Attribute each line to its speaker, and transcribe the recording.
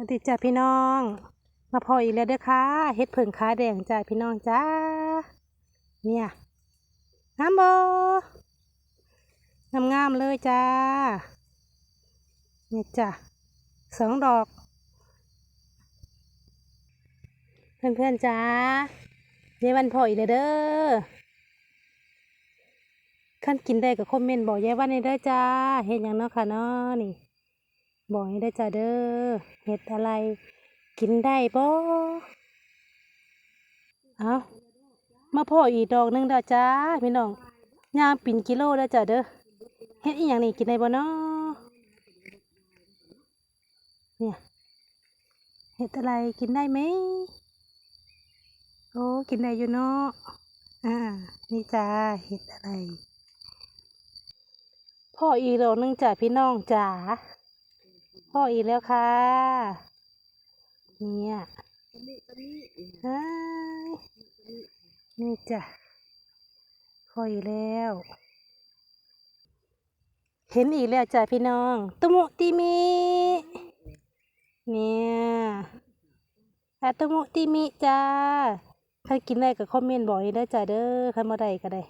Speaker 1: สวัสดีจ้าพี่น้อง มาพออีกแล้วเด้อค่ะเฮ็ดเผิงขาแดงจ้าพี่น้องจ้าเนี่ยงามบ่งามงามๆเลยจ้าเนี่ยจ้าสองดอก เพื่อนๆจ้าเยายวันพออีกแล้วเด้อขั้นกินได้ก็คอมเมนต์บอกยายวันให้เด้อจ้าเฮ็ดหยังเนาะค่ะเนาะนี่ บอกให้ได้จ้าเด้อเห็ดอะไร กินได้บ่เอามาพ่ออีดอกหนึงเด้อจ้าพี่น้องยางปิ่นกิโลเด้อจ้าเด้อเฮ็ดอีหยังนี่กินได้บ่เนาะเนี่ยเห็ดอะไรกินได้ไหมโอ้กินได้อยู่เนาะอ่านี่จ้าเห็ดอะไรพ่ออีดอกหนึงจ้าพี่น้องจ๋า พ่ออีกแล้วค่ะ เนี่ยฮายนี่จ้ะพ่ออีกแล้ว เห็นอีกแล้วจ้ะพี่น้อง ตุมุติมิ เนี่ยอะตุมุติมิจ้าใครกินได้ก็คอมเมนต์บอกให้ได้อจ้ะเด้อใครมาได้ก็ได้